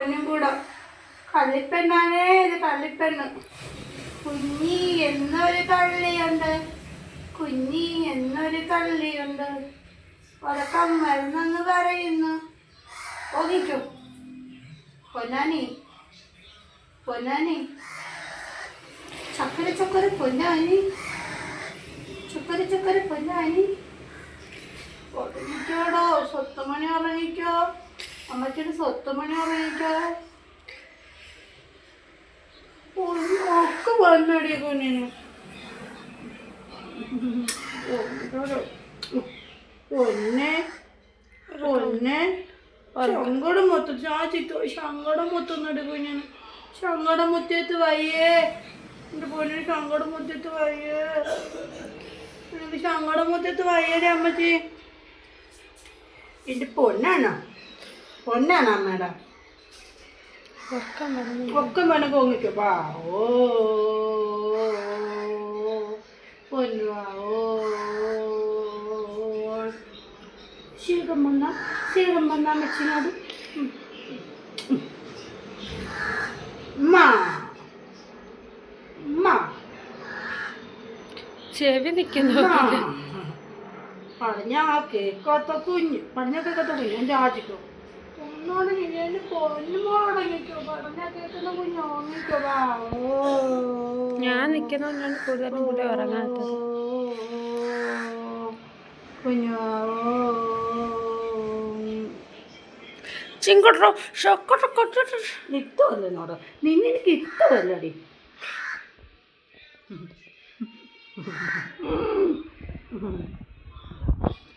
പൊന്നും കൂടെ. കള്ളിപ്പെണ്ണാണേ ഇത് കള്ളിപ്പെണ്ണ് കുഞ്ഞി എന്നൊരു കള്ളിയുണ്ട് കുഞ്ഞി എന്നൊരു കള്ളിയുണ്ട് ഉറക്കം വരുന്നെന്ന് പറയുന്നു. ഓടിക്കോ പൊന്നാനി പൊന്നാനി. ചക്കര ചക്കര പൊന്നാനി. ചക്കര ചക്കര പൊന്നാനി. ഉറങ്ങിക്കോടോ സ്വത്തമണി ഉറങ്ങിക്കോ. അമ്മച്ചൊരു സ്വത്ത് മണി ഉറങ്ങിക്കോ ഒക്കെ വന്നടി കുഞ്ഞിന്. പൊന്നെ പൊന്നെ. സങ്കടം മൊത്തം ചാച്ചിക്കോ സങ്കടം മൊത്തുന്നുണ്ട് കുഞ്ഞിന്. സങ്കടം മുത്തിയത്ത് വയ്യേ. എന്റെ പൊന്നിന് സങ്കടം മുത്തിയത്ത് വയ്യേ. എനിക്ക് സങ്കടം മുത്തിയത്ത് വയ്യേടെ അമ്മച്ചി. എന്റെ പൊന്നാണോ. പൊന്നാണോ അമ്മയുടെ ഒക്കെ മന പൊങ്ങിക്കോ പാ ഓ പൊന്നുവാ ഓ ശീലം വന്ന ശീലം വന്ന ഉമ്മ ചെവി നിൽക്കുന്നു പറഞ്ഞ ആ കേക്കാത്ത കുഞ്ഞ്. പറഞ്ഞ കേക്കാത്ത കുഞ്ഞ്. എന്റെ ആജിക്കോ പറഞ്ഞ കേൾക്കുന്ന കുഞ്ഞ് ഞാൻ നിൽക്കുന്നതുകൊണ്ടാണ് കൂടുതലും കൂടെ ഉറങ്ങാത്തത്. കുഞ്ഞാവോ ചിങ്കോട്ടോ ഷൊക്കോട്ടോ ഇത്തമല്ല നിന്നെ നിന്നെനിക്ക് ഇത്തമല്ലടി